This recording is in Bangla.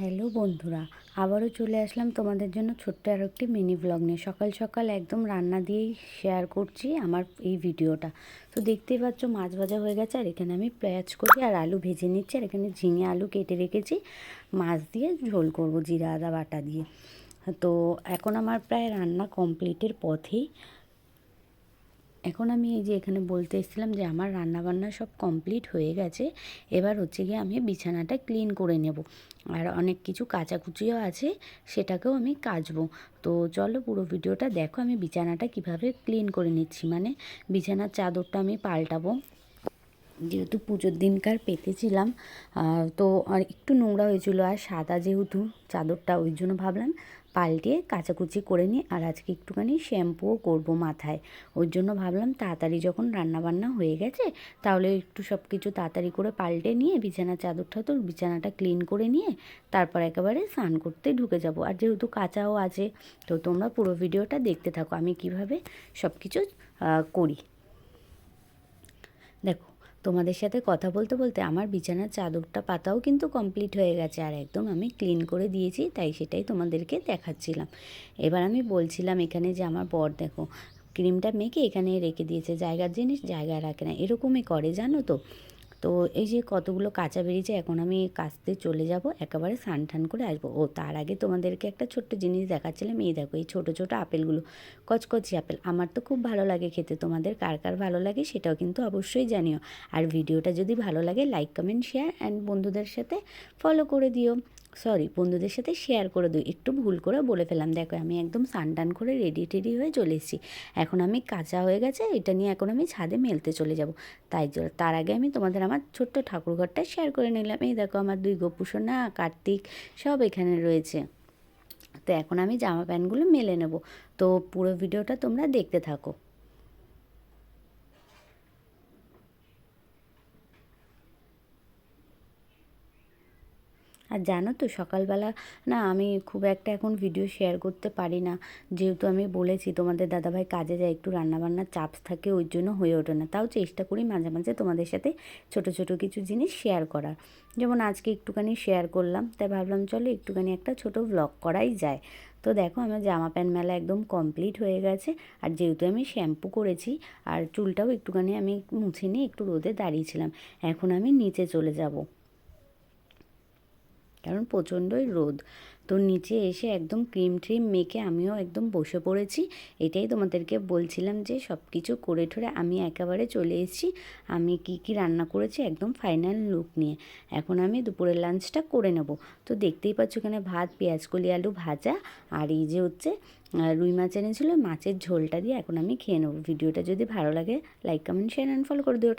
হ্যালো বন্ধুরা, আবারও চলে আসলাম তোমাদের জন্য ছোট্ট আর একটি মিনি ব্লগ নিয়ে। সকাল সকাল একদম রান্না দিয়েই শেয়ার করছি আমার এই ভিডিওটা। তো দেখতেই পাচ্ছ মাছ ভাজা হয়ে গেছে, আর এখানে আমি পেঁয়াজ করি আর আলু ভেজে নিচ্ছি, আর এখানে ঝিঙে আলু কেটে রেখেছি। মাছ দিয়ে ঝোল করব জিরা, আদা, বাটা দিয়ে। তো এখন আমার প্রায় রান্না কমপ্লিটের পথেই। এখন আমি এই যে এখানে বলতে এসেছিলাম যে আমার রান্নাবান্না সব কমপ্লিট হয়ে গেছে, এবার হচ্ছে গিয়ে আমি বিছানাটা ক্লিন করে নেব। আর অনেক কিছু কাচাকুচিও আছে, সেটাকেও আমি কাচবো। তো চলো পুরো ভিডিওটা দেখো আমি বিছানাটা কীভাবে ক্লিন করে নিচ্ছি। মানে বিছানার চাদরটা আমি পাল্টাবো। যেহেতু পুজোর দিনকার পেতেছিলাম তো আর একটু নোংরা হয়েছিল আর সাদা যেহেতু চাদরটা, ওই জন্য ভাবলাম পাল্টিয়ে কাচাকুচি করে নিই আর আজকে একটুখানি শ্যাম্পুও করব মাথায়। ওর জন্য ভাবলাম তাড়াতাড়ি যখন রান্নাবান্না হয়ে গেছে, তাহলে একটু সব কিছু তাড়াতাড়ি করে পাল্টে নিয়ে বিছানার চাদরটা তো বিছানাটা ক্লিন করে নিয়ে তারপর একেবারে স্নান করতে ঢুকে যাব। আর যেহেতু কাঁচাও আছে, তো তোমরা পুরো ভিডিওটা দেখতে থাকো আমি কীভাবে সব কিছু করি। দেখো তোমাদের সাথে কথা বলতে বলতে আমার বিছানার চাদরটা পাতাও কিন্তু কমপ্লিট হয়ে গেছে আর একদম আমি ক্লিন করে দিয়েছি, তাই সেটাই তোমাদেরকে দেখাচ্ছিলাম। এবার আমি বলছিলাম এখানে যে আমার বর দেখো ক্রিমটা মেখে এখানে রেখে দিয়েছে, জায়গার জিনিস জায়গায় রাখে না, এরকমই করে জানো তো? তো এই যে কতগুলো কাঁচা বেরিয়েছে, এখন আমি কাচতে চলে যাব, একেবারে স্নান টান করে আসব। ও, তার আগে তোমাদেরকে একটা ছোট্ট জিনিস দেখাচ্ছিলাম, এই দেখো, এই ছোটো ছোটো আপেলগুলো, কচকচি আপেল। আমার তো খুব ভালো লাগে খেতে, তোমাদের কার কার ভালো লাগে সেটাও কিন্তু অবশ্যই জানিও। আর ভিডিওটা যদি ভালো লাগে লাইক কমেন্ট শেয়ার অ্যান্ড বন্ধুদের সাথে ফলো করে দিও। সরি বন্ধুদের সাথে শেয়ার করে দিই। একটু ভুল করে বলে ফেলাম দেখো, আমি একদম টান করে রেডি টেডি হয়ে চলে এসেছি। এখন আমি কাঁচা হয়ে গেছে, এটা নিয়ে এখন আমি ছাদে মেলতে চলে যাব। তাই তার আগে আমি তোমাদের আমার ছোট্ট ঠাকুরঘরটা শেয়ার করে নিলাম। এই দেখো, আমার দুই গোপুসোনা কার্তিক সব এখানে রয়েছে। তো এখন আমি জামা প্যান্টগুলো মেলে নেব। তো পুরো ভিডিওটা তোমরা দেখতে থাকো। আর জানো তো, সকালবেলা না আমি খুব একটা এখন ভিডিও শেয়ার করতে পারি না। যেহেতু আমি বলেছি তোমাদের দাদাভাই কাজে যায়, একটু রান্নাবান্নার চাপ থাকে, ওই জন্য হয়ে ওঠে না। তাও চেষ্টা করি মাঝে মাঝে তোমাদের সাথে ছোট ছোট কিছু জিনিস শেয়ার করার। যেমন আজকে একটুখানি শেয়ার করলাম, তাই ভাবলাম চলো একটুখানি একটা ছোট ব্লগ করাই যায়। তো দেখো আমার জামা প্যান্ট মেলা একদম কমপ্লিট হয়ে গেছে, আর যেহেতু আমি শ্যাম্পু করেছি, আর চুলটাও একটুখানি আমি মুছে নিয়ে একটু রোদে দাঁড়িয়েছিলাম, এখন আমি নিচে চলে যাব। কারণ প্রচণ্ডই রোদ। তো নিচে এসে একদম ক্রিম ট্রিম মেখে আমিও একদম বসে পড়েছি। এটাই তোমাদেরকে বলছিলাম যে সব কিছু করে ঠরে আমি একেবারে চলে এসেছি। আমি কি কি রান্না করেছি একদম ফাইনাল লুক নিয়ে। এখন আমি দুপুরের লাঞ্চটা করে নেব। তো দেখতেই পাচ্ছ এখানে ভাত, পেঁয়াজ, কলি, আলু ভাজা আর এই যে হচ্ছে রুই মাছ এনেছিলো, মাছের ঝোলটা দিয়ে এখন আমি খেয়ে নেব। ভিডিওটা যদি ভালো লাগে like comment share and follow করে দিও।